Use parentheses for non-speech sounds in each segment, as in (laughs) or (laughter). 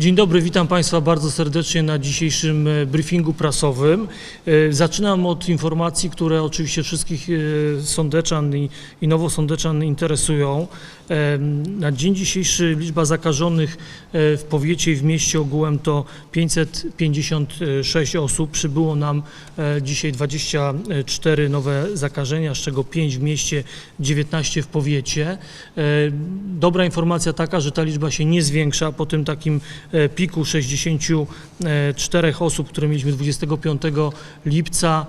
Dzień dobry, witam Państwa bardzo serdecznie na dzisiejszym e, briefingu prasowym. E, Zaczynam od informacji, które oczywiście wszystkich e, sądeczan i, i nowosądeczan interesują. Na dzień dzisiejszy liczba zakażonych e, w powiecie i w mieście ogółem to 556 osób. Przybyło nam e, dzisiaj 24 nowe zakażenia, z czego 5 w mieście, 19 w powiecie. E, Dobra informacja taka, że ta liczba się nie zwiększa po tym takim piku 64 osób, które mieliśmy 25 lipca.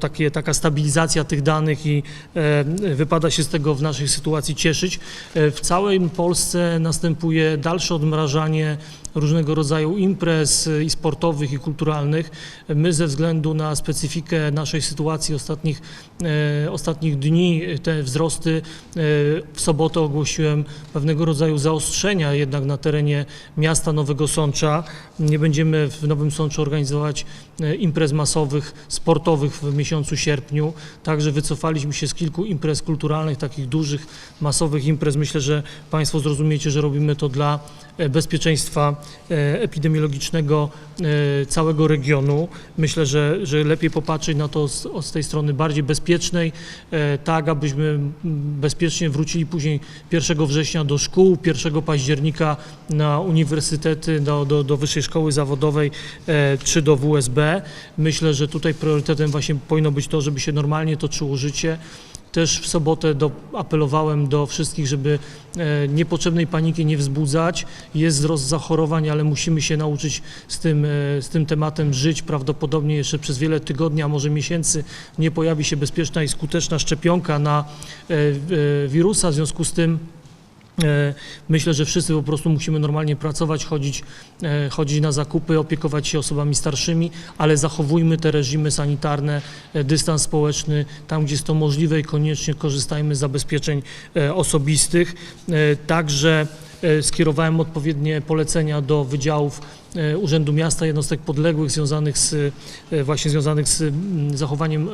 takie, taka stabilizacja tych danych i wypada się z tego w naszej sytuacji cieszyć. E, W całej Polsce następuje dalsze odmrażanie różnego rodzaju imprez e, i sportowych, i kulturalnych. My ze względu na specyfikę naszej sytuacji ostatnich, e, ostatnich dni, e, te wzrosty e, w sobotę ogłosiłem pewnego rodzaju zaostrzenia jednak na terenie miasta Nowego Sącza. Nie będziemy w Nowym Sączu organizować e, imprez masowych, sportowych w miesiącu sierpniu. Także wycofaliśmy się z kilku imprez kulturalnych, takich dużych, masowych imprez. Myślę, że Państwo zrozumiecie, że robimy to dla bezpieczeństwa e, epidemiologicznego e, całego regionu. Myślę, że, że lepiej popatrzeć na to z, z tej strony bardziej bezpiecznej, e, tak abyśmy bezpiecznie wrócili później 1 września do szkół, 1 października na uniwersytety, do, do, do wyższej szkoły zawodowej e, czy do WSB. Myślę, że tutaj priorytetem właśnie powinno być to, żeby się normalnie toczyło życie. Też w sobotę do, apelowałem do wszystkich, żeby e, niepotrzebnej paniki nie wzbudzać. Jest wzrost zachorowań, ale musimy się nauczyć z tym, e, z tym tematem żyć. Prawdopodobnie jeszcze przez wiele tygodni, a może miesięcy nie pojawi się bezpieczna i skuteczna szczepionka na e, wirusa. W związku z tym Myślę, że wszyscy po prostu musimy normalnie pracować, chodzić, e, chodzić na zakupy, opiekować się osobami starszymi, ale zachowujmy te reżimy sanitarne, e, dystans społeczny, tam gdzie jest to możliwe i koniecznie korzystajmy z zabezpieczeń e, osobistych. E, Także e, skierowałem odpowiednie polecenia do wydziałów e, Urzędu Miasta, jednostek podległych związanych z, e, właśnie związanych z zachowaniem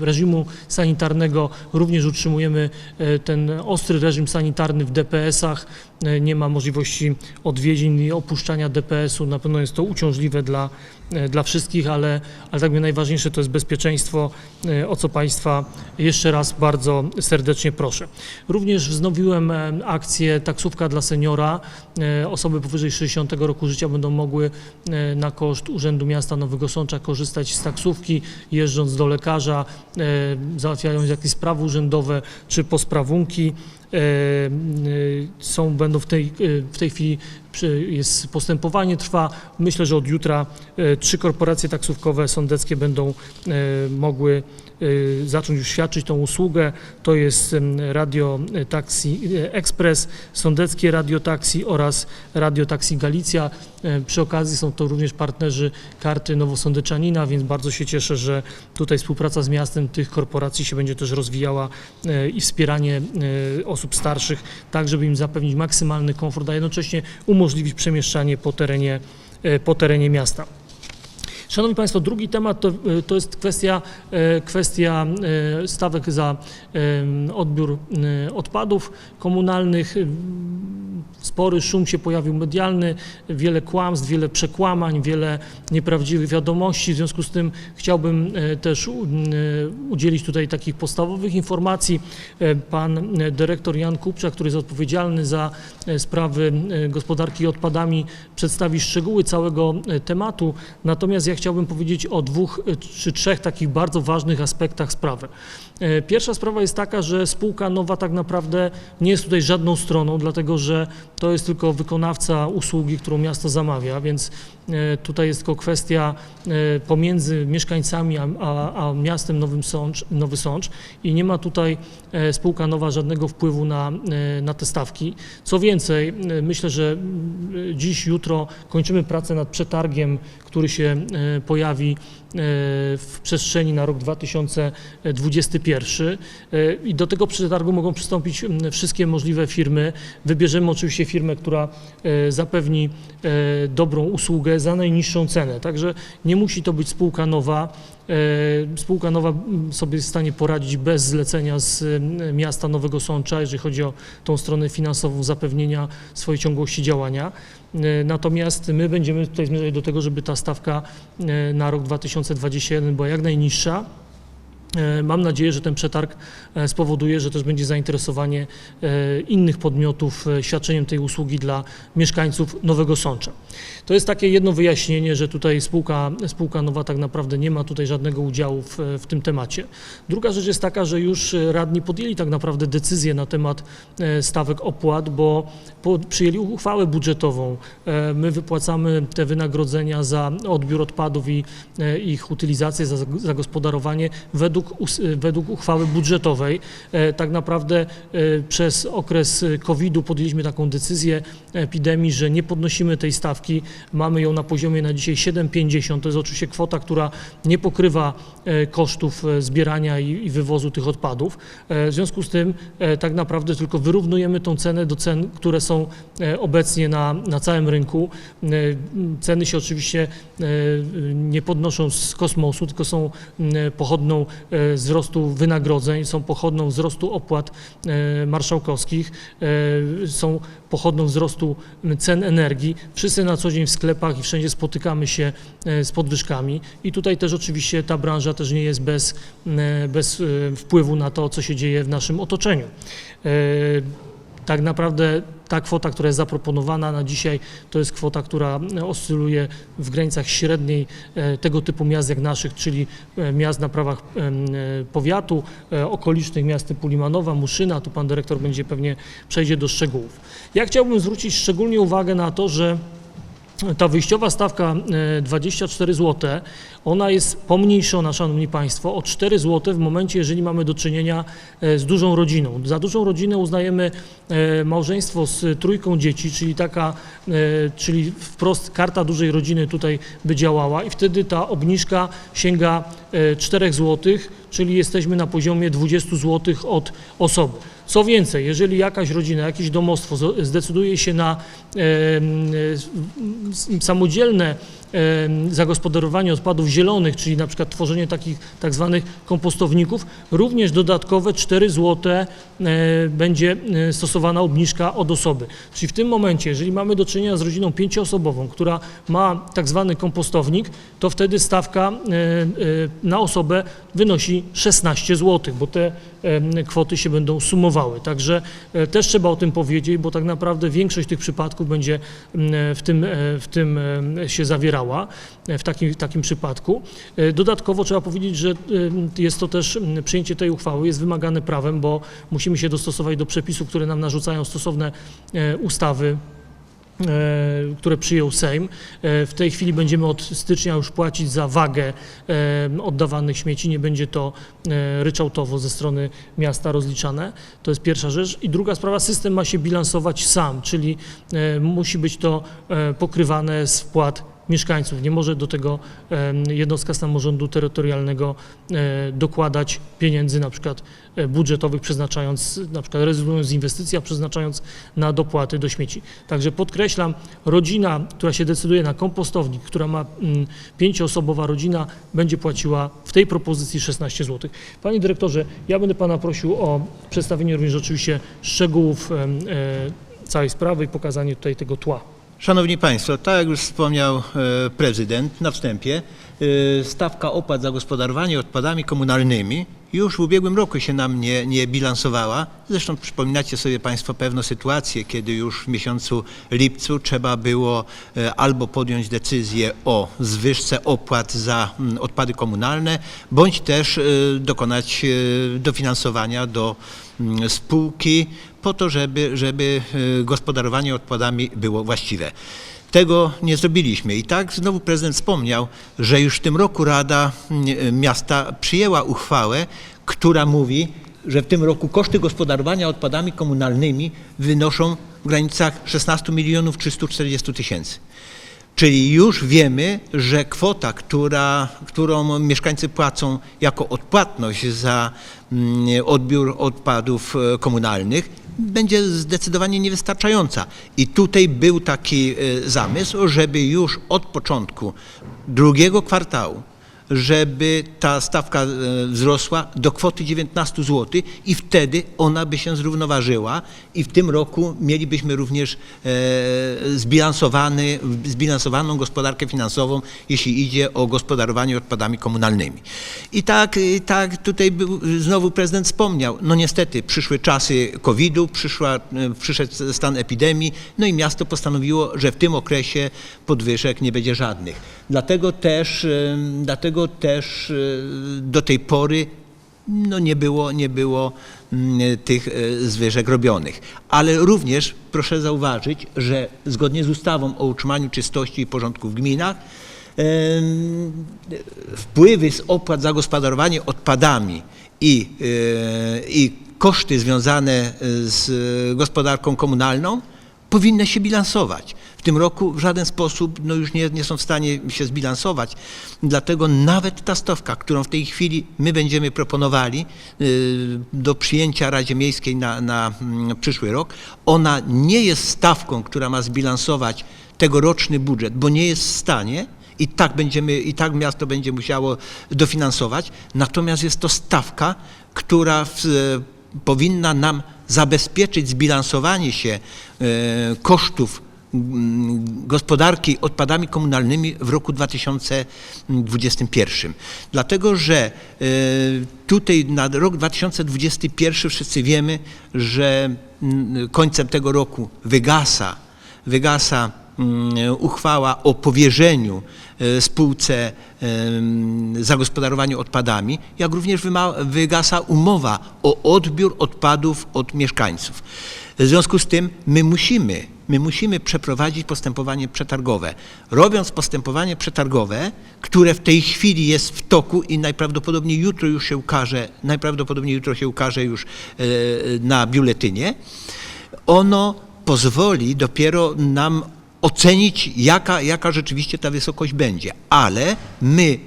reżimu sanitarnego. Również utrzymujemy e, ten ostry reżim sanitarny w DPS-ach. E, Nie ma możliwości odwiedzin i opuszczania DPS-u. Na pewno jest to uciążliwe dla, e, dla wszystkich, ale, ale tak najważniejsze to jest bezpieczeństwo, e, o co Państwa jeszcze raz bardzo serdecznie proszę. Również wznowiłem e, akcję Taksówka dla seniora. E, Osoby powyżej 60 roku życia będą mogły e, na koszt Urzędu Miasta Nowego Sącza korzystać z taksówki, jeżdżąc do lekarza, e, załatwiając jakieś sprawy urzędowe czy posprawunki. E, e, Są, będą w tej, e, w tej chwili jest postępowanie trwa. Myślę, że od jutra trzy korporacje taksówkowe sądeckie będą mogły zacząć już świadczyć tą usługę. To jest Radio Taxi Express, Sądeckie Radio Taxi oraz Radio Taxi Galicja. E, Przy okazji są to również partnerzy karty Nowosądeczanina, więc bardzo się cieszę, że tutaj współpraca z miastem tych korporacji się będzie też rozwijała e, i wspieranie e, osób starszych, tak żeby im zapewnić maksymalny komfort, a jednocześnie umożliwić przemieszczanie po terenie, po terenie miasta. Szanowni Państwo, drugi temat to, e, to jest kwestia, e, kwestia e, stawek za odbiór odpadów komunalnych. Spory szum się pojawił medialny, wiele kłamstw, wiele przekłamań, wiele nieprawdziwych wiadomości. W związku z tym chciałbym też udzielić tutaj takich podstawowych informacji. Pan dyrektor Jan Kupczak, który jest odpowiedzialny za sprawy gospodarki odpadami, przedstawi szczegóły całego tematu. Natomiast ja chciałbym powiedzieć o dwóch e, czy trzech takich bardzo ważnych aspektach sprawy. E, Pierwsza sprawa jest taka, że spółka nowa tak naprawdę nie jest tutaj żadną stroną, dlatego że to jest tylko wykonawca usługi, którą miasto zamawia, więc tutaj jest tylko kwestia e, pomiędzy mieszkańcami a, a, a miastem Nowym Sącz, Nowy Sącz i nie ma tutaj e, spółka nowa żadnego wpływu na, e, na te stawki. Co więcej, e, myślę, że dziś, jutro kończymy pracę nad przetargiem, który się e, pojawi e, w przestrzeni na rok 2021 E, i do tego przetargu mogą przystąpić wszystkie możliwe firmy. Wybierzemy oczywiście firmę, która e, zapewni e, dobrą usługę e, za najniższą cenę. Także nie musi to być spółka nowa. E, Spółka nowa sobie jest w stanie poradzić bez zlecenia z mm, miasta Nowego Sącza, jeżeli chodzi o tą stronę finansową zapewnienia swojej ciągłości działania. E, Natomiast my będziemy tutaj zmierzać do tego, żeby ta stawka e, na rok 2021 była jak najniższa. E, Mam nadzieję, że ten przetarg e, spowoduje, że też będzie zainteresowanie e, innych podmiotów świadczeniem tej usługi dla mieszkańców Nowego Sącza. To jest takie jedno wyjaśnienie, że tutaj spółka, spółka nowa tak naprawdę nie ma tutaj żadnego udziału w, w tym temacie. Druga rzecz jest taka, że już radni podjęli tak naprawdę decyzję na temat stawek opłat, bo przyjęli uchwałę budżetową. My wypłacamy te wynagrodzenia za odbiór odpadów i ich utylizację, za zagospodarowanie według, e, według uchwały budżetowej. E, Tak naprawdę e, przez okres COVID-u podjęliśmy taką decyzję epidemii, że nie podnosimy tej stawki. Mamy ją na poziomie na dzisiaj 7,50. To jest oczywiście kwota, która nie pokrywa e, kosztów zbierania i, wywozu tych odpadów. W związku z tym tak naprawdę tylko wyrównujemy tą cenę do cen, które są obecnie na, na całym rynku. Ceny się oczywiście nie podnoszą z kosmosu, tylko są pochodną wzrostu wynagrodzeń, są pochodną wzrostu opłat e, marszałkowskich, e, są pochodną wzrostu cen energii. Wszyscy na co dzień w sklepach i wszędzie spotykamy się e, z podwyżkami i tutaj też oczywiście ta branża też nie jest bez, bez e, wpływu na to, co się dzieje w naszym otoczeniu. Tak naprawdę ta kwota, która jest zaproponowana na dzisiaj, to jest kwota, która oscyluje w granicach średniej e, tego typu miast jak naszych, czyli e, miast na prawach e, powiatu, okolicznych miast typu Limanowa, Muszyna. Tu pan dyrektor będzie pewnie przejdzie do szczegółów. Ja chciałbym zwrócić szczególnie uwagę na to, że ta wyjściowa stawka e, 24 zł, ona jest pomniejszona, Szanowni Państwo, o 4 zł w momencie, jeżeli mamy do czynienia e, z dużą rodziną. Za dużą rodzinę uznajemy e, małżeństwo z trójką dzieci, czyli taka, e, czyli wprost karta dużej rodziny tutaj by działała i wtedy ta obniżka sięga e, 4 zł, czyli jesteśmy na poziomie 20 zł od osoby. Co więcej, jeżeli jakaś rodzina, jakieś domostwo zdecyduje się na samodzielne zagospodarowanie odpadów zielonych, czyli na przykład tworzenie takich tak zwanych kompostowników, również dodatkowe 4 zł e, będzie e, stosowana obniżka od osoby. Czyli w tym momencie, jeżeli mamy do czynienia z rodziną pięcioosobową, która ma tak zwany kompostownik, to wtedy stawka e, na osobę wynosi 16 zł, bo te kwoty się będą sumowały. Także też trzeba o tym powiedzieć, bo tak naprawdę większość tych przypadków będzie w tym, w tym się zawierała, e, w takim, w takim przypadku. E, Dodatkowo trzeba powiedzieć, że e, jest to też przyjęcie tej uchwały jest wymagane prawem, bo musimy się dostosować do przepisów, które nam narzucają stosowne ustawy które przyjął Sejm. W tej chwili będziemy od stycznia już płacić za wagę oddawanych śmieci. Nie będzie to ryczałtowo ze strony miasta rozliczane. To jest pierwsza rzecz. I druga sprawa, system ma się bilansować sam, czyli musi być to pokrywane z wpłat mieszkańców. Nie może do tego jednostka samorządu terytorialnego e, dokładać pieniędzy na przykład e, budżetowych, przeznaczając, na przykład rezygnując z inwestycji, a przeznaczając na dopłaty do śmieci. Także podkreślam, rodzina, która się decyduje na kompostownik, która ma mm, pięcioosobowa rodzina, będzie płaciła w tej propozycji 16 zł. Panie dyrektorze, ja będę pana prosił o przedstawienie również oczywiście szczegółów e, całej sprawy i pokazanie tutaj tego tła. Szanowni Państwo, tak jak już wspomniał e, prezydent na wstępie, stawka opłat za gospodarowanie odpadami komunalnymi już w ubiegłym roku się nam nie, nie bilansowała. Zresztą przypominacie sobie Państwo pewno sytuację, kiedy już w miesiącu lipcu trzeba było e, albo podjąć decyzję o zwyżce opłat za mm, odpady komunalne, bądź też e, dokonać dofinansowania do mm, spółki po to, żeby, żeby gospodarowanie odpadami było właściwe. Tego nie zrobiliśmy. I tak znowu prezydent wspomniał, że już w tym roku Rada mm, Miasta przyjęła uchwałę, która mówi, że w tym roku koszty gospodarowania odpadami komunalnymi wynoszą w granicach 16 milionów 340 tysięcy. Czyli już wiemy, że kwota, która, którą mieszkańcy płacą jako odpłatność za mm, odbiór odpadów e, komunalnych, będzie zdecydowanie niewystarczająca. I tutaj był taki e, zamysł, żeby już od początku drugiego kwartału żeby ta stawka e, wzrosła do kwoty 19 zł i wtedy ona by się zrównoważyła i w tym roku mielibyśmy również e, zbilansowany, zbilansowaną gospodarkę finansową, jeśli idzie o gospodarowanie odpadami komunalnymi. I tak, i tak tutaj był, znowu prezydent wspomniał, no niestety przyszły czasy COVID-u, przyszła, e, przyszedł stan epidemii, no i miasto postanowiło, że w tym okresie podwyżek nie będzie żadnych. Dlatego też, e, dlatego też e, do tej pory no nie było, nie było mm, tych e, zwyżek robionych. Ale również proszę zauważyć, że zgodnie z ustawą o utrzymaniu czystości i porządku w gminach em, wpływy z opłat za gospodarowanie odpadami i, i koszty związane z gospodarką komunalną powinny się bilansować. Tym roku w żaden sposób no już nie, nie są w stanie się zbilansować. Dlatego nawet ta stawka, którą w tej chwili my będziemy proponowali y, do przyjęcia Radzie Miejskiej na, na mm, przyszły rok, ona nie jest stawką, która ma zbilansować tegoroczny budżet, bo nie jest w stanie, i tak będziemy, i tak miasto będzie musiało dofinansować. Natomiast jest to stawka, która w, powinna nam zabezpieczyć zbilansowanie się e, kosztów gospodarki odpadami komunalnymi w roku 2021. Dlatego, że e, tutaj na rok 2021 wszyscy wiemy, że mm, końcem tego roku wygasa, wygasa mm, uchwała o powierzeniu e, spółce em, zagospodarowania odpadami, jak również wygasa umowa o odbiór odpadów od mieszkańców. W związku z tym my musimy, my musimy przeprowadzić postępowanie przetargowe. Robiąc postępowanie przetargowe, które w tej chwili jest w toku i najprawdopodobniej jutro już się ukaże, najprawdopodobniej jutro się ukaże już e, na biuletynie, ono pozwoli dopiero nam ocenić, jaka, jaka rzeczywiście ta wysokość będzie. Ale my,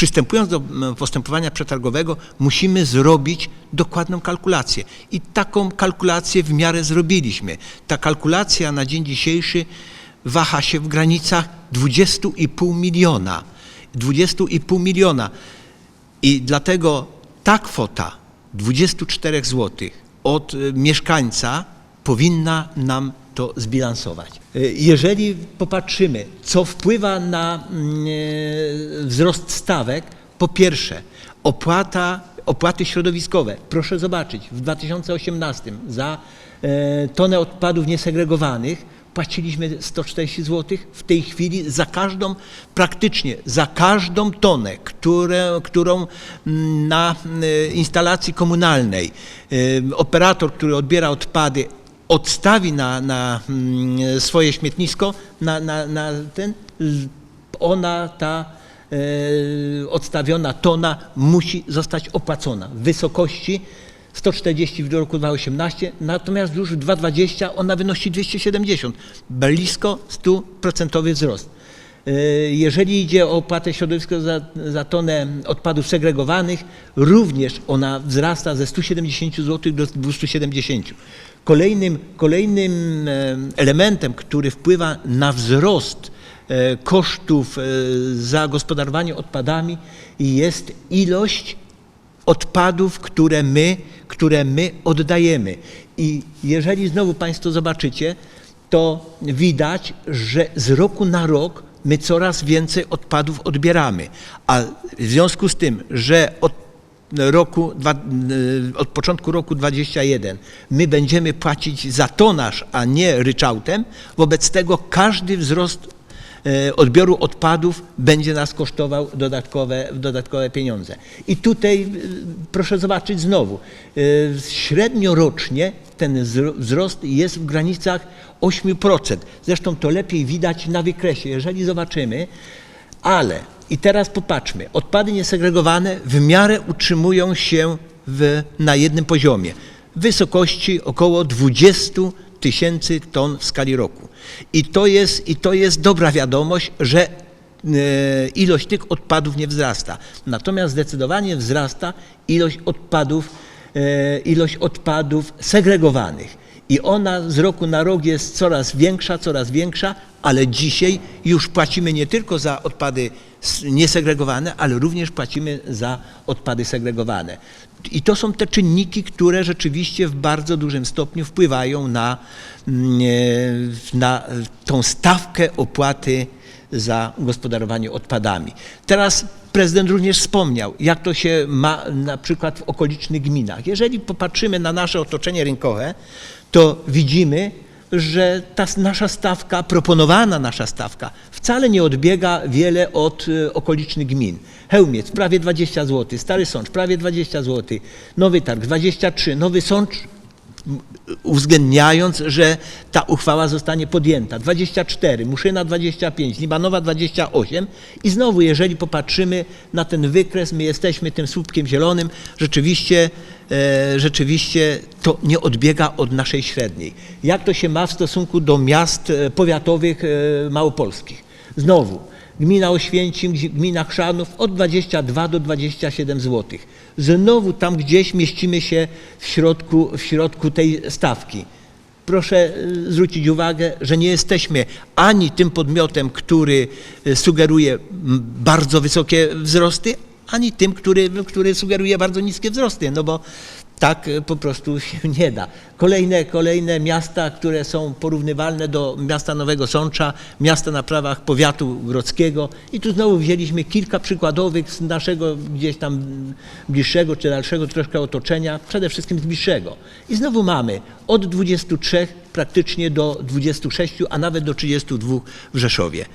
przystępując do postępowania przetargowego, musimy zrobić dokładną kalkulację. I taką kalkulację w miarę zrobiliśmy. Ta kalkulacja na dzień dzisiejszy waha się w granicach 20,5 miliona. 20,5 miliona. I dlatego ta kwota 24 zł od y, mieszkańca powinna nam to zbilansować. Y, Jeżeli popatrzymy, co wpływa na mm, e, wzrost stawek, po pierwsze, opłata, opłaty środowiskowe. Proszę zobaczyć, w 2018 za e, tonę odpadów niesegregowanych płaciliśmy 140 zł. W tej chwili za każdą, praktycznie za każdą tonę, które, którą mm, na e, instalacji komunalnej e, operator, który odbiera odpady, odstawi na, na mm, swoje śmietnisko, na, na, na ten, ona, ta e, odstawiona tona musi zostać opłacona w wysokości 140 w roku 2018, natomiast już w 2020 ona wynosi 270, blisko 100% wzrost. E, Jeżeli idzie o opłatę środowiskową za, za tonę odpadów segregowanych, również ona wzrasta ze 170 zł do 270. Kolejnym, kolejnym e, elementem, który wpływa na wzrost e, kosztów e, za gospodarowanie odpadami jest ilość odpadów, które my, które my oddajemy. I jeżeli znowu Państwo zobaczycie, to widać, że z roku na rok my coraz więcej odpadów odbieramy. A w związku z tym, że od roku, y, od początku roku 21 my będziemy płacić za tonaż, a nie ryczałtem, wobec tego każdy wzrost e, odbioru odpadów będzie nas kosztował dodatkowe, dodatkowe pieniądze. I tutaj y, proszę zobaczyć znowu, średnio rocznie ten wzro- wzrost jest w granicach 8%. Zresztą to lepiej widać na wykresie. Jeżeli zobaczymy, ale i teraz popatrzmy, odpady niesegregowane w miarę utrzymują się w, na jednym poziomie, w wysokości około 20 tysięcy ton w skali roku. I to jest, i to jest dobra wiadomość, że e, ilość tych odpadów nie wzrasta. Natomiast zdecydowanie wzrasta ilość odpadów, e, ilość odpadów segregowanych. I ona z roku na rok jest coraz większa, coraz większa, ale dzisiaj już płacimy nie tylko za odpady niesegregowane, ale również płacimy za odpady segregowane. I to są te czynniki, które rzeczywiście w bardzo dużym stopniu wpływają na, mm, e, na tą stawkę opłaty za gospodarowanie odpadami. Teraz prezydent również wspomniał, jak to się ma na przykład w okolicznych gminach. Jeżeli popatrzymy na nasze otoczenie rynkowe, to widzimy, że ta nasza stawka, proponowana nasza stawka, wcale nie odbiega wiele od e, okolicznych gmin. Chełmiec prawie 20 zł, Stary Sącz prawie 20 zł, Nowy Targ 23, Nowy Sącz uwzględniając, że ta uchwała zostanie podjęta. 24, Muszyna 25, Libanowa 28 i znowu, jeżeli popatrzymy na ten wykres, my jesteśmy tym słupkiem zielonym, rzeczywiście, rzeczywiście to nie odbiega od naszej średniej. Jak to się ma w stosunku do miast e, powiatowych e, małopolskich? Znowu, Gmina Oświęcim, gmina Chrzanów od 22 do 27 zł. Znowu tam gdzieś mieścimy się w środku, w środku tej stawki. Proszę zwrócić uwagę, że nie jesteśmy ani tym podmiotem, który sugeruje bardzo wysokie wzrosty, ani tym, który, który sugeruje bardzo niskie wzrosty, no bo tak y, po prostu się (laughs) nie da. Kolejne, kolejne miasta, które są porównywalne do miasta Nowego Sącza, miasta na prawach powiatu grodzkiego i tu znowu wzięliśmy kilka przykładowych z naszego gdzieś tam bliższego czy dalszego troszkę otoczenia, przede wszystkim z bliższego. I znowu mamy od 23 praktycznie do 26, a nawet do 32 w Rzeszowie.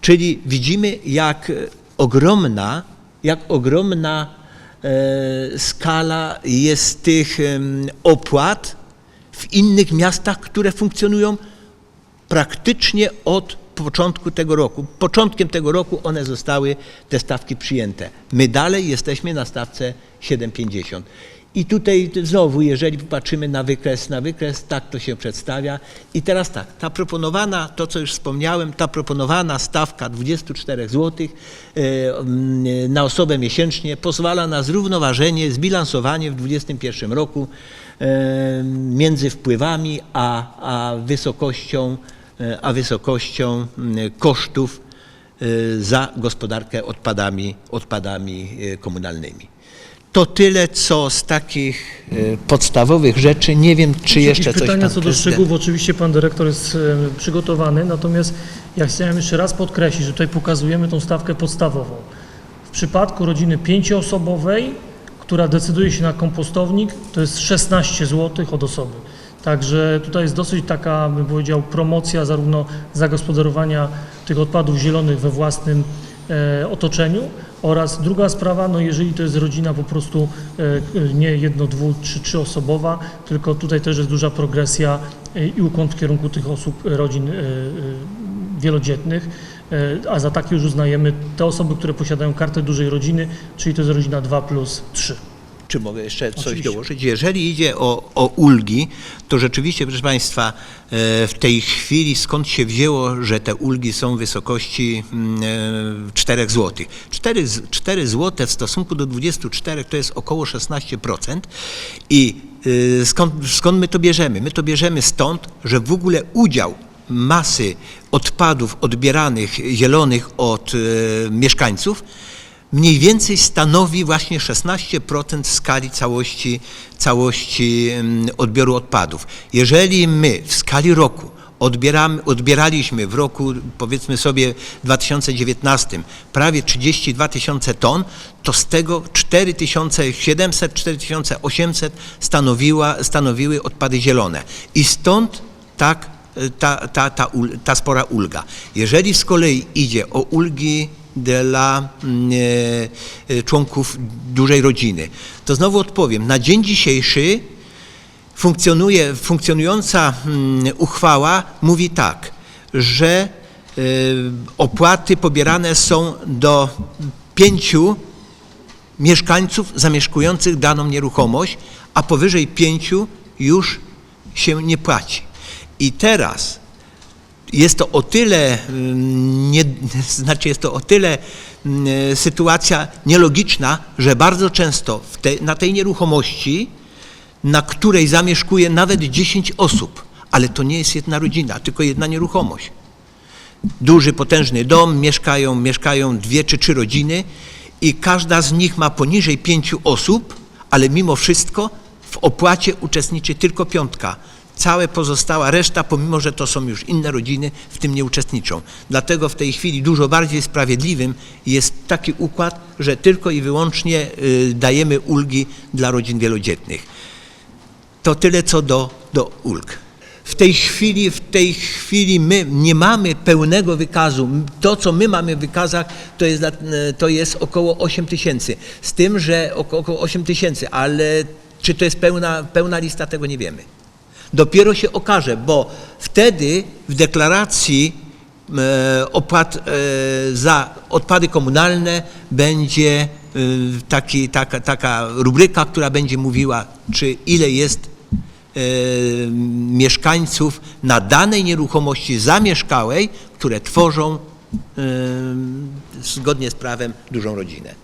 Czyli widzimy jak e, ogromna, jak ogromna e, skala jest tych opłat w innych miastach, które funkcjonują praktycznie od początku tego roku. Początkiem tego roku one zostały, te stawki przyjęte. My dalej jesteśmy na stawce 7,50. I tutaj znowu, jeżeli popatrzymy na wykres, na wykres, tak to się przedstawia. I teraz tak, ta proponowana, to co już wspomniałem, ta proponowana stawka 24 zł na osobę miesięcznie pozwala na zrównoważenie, zbilansowanie w 2021 roku e, między wpływami a, a wysokością e, a wysokością kosztów e, za gospodarkę odpadami, odpadami e, komunalnymi. To tyle, co z takich e, podstawowych rzeczy. Nie wiem, czy jeszcze Jakieś coś pytania pan co do prezydent- szczegółów, oczywiście pan dyrektor jest e, przygotowany, natomiast ja chciałem jeszcze raz podkreślić, że tutaj pokazujemy tą stawkę podstawową. W przypadku rodziny pięcioosobowej, która decyduje się na kompostownik, to jest 16 zł od osoby. Także tutaj jest dosyć taka, bym powiedział, promocja zarówno zagospodarowania tych odpadów zielonych we własnym e, otoczeniu oraz druga sprawa, no jeżeli to jest rodzina po prostu e, nie jedno, dwu, trzy, trzyosobowa, tylko tutaj też jest duża progresja e, i ukłon w kierunku tych osób, e, rodzin e, e, wielodzietnych, e, a za takie już uznajemy te osoby, które posiadają kartę dużej rodziny, czyli to jest rodzina 2 plus 3. Czy mogę jeszcze coś Oczywiście. dołożyć? Jeżeli idzie o, o ulgi, to rzeczywiście, proszę Państwa, e, w tej chwili skąd się wzięło, że te ulgi są w wysokości mm, e, 4 zł? 4, z- 4 zł w stosunku do 24 to jest około 16% i e, skąd, skąd my to bierzemy? My to bierzemy stąd, że w ogóle udział masy odpadów odbieranych zielonych od e, mieszkańców mniej więcej stanowi właśnie 16% skali całości, całości mm, odbioru odpadów. Jeżeli my w skali roku odbieramy, odbieraliśmy w roku, powiedzmy sobie, 2019 prawie 32 tysiące ton, to z tego 4700, 4800 stanowiła, stanowiły odpady zielone. I stąd tak ta, ta, ta, ul- ta spora ulga. Jeżeli z kolei idzie o ulgi dla mm, e, e, członków dużej rodziny, to znowu odpowiem. Na dzień dzisiejszy funkcjonuje, funkcjonująca mm, uchwała mówi tak, że e, opłaty pobierane są do pięciu mieszkańców zamieszkujących daną nieruchomość, a powyżej pięciu już się nie płaci. I teraz jest to o tyle, mm, nie, (laughs) znaczy jest to o tyle mm, sytuacja nielogiczna, że bardzo często te, na tej nieruchomości, na której zamieszkuje nawet 10 osób, ale to nie jest jedna rodzina, tylko jedna nieruchomość. Duży, potężny dom, mieszkają, mieszkają dwie czy trzy rodziny i każda z nich ma poniżej pięciu osób, ale mimo wszystko w opłacie uczestniczy tylko piątka. Całe pozostała reszta, pomimo że to są już inne rodziny, w tym nie uczestniczą. Dlatego w tej chwili dużo bardziej sprawiedliwym jest taki układ, że tylko i wyłącznie y, dajemy ulgi dla rodzin wielodzietnych. To tyle co do, do ulg. W tej chwili, w tej chwili my nie mamy pełnego wykazu. To, co my mamy w wykazach, to jest, dla- to jest około 8 tysięcy. Z tym, że oko- około 8 tysięcy, ale czy to jest pełna, pełna lista, tego nie wiemy. Dopiero się okaże, bo wtedy w deklaracji e, opłat e, za odpady komunalne będzie e, taki, taka, taka rubryka, która będzie mówiła, czy ile jest mieszkańców na danej nieruchomości zamieszkałej, które tworzą zgodnie z prawem dużą rodzinę.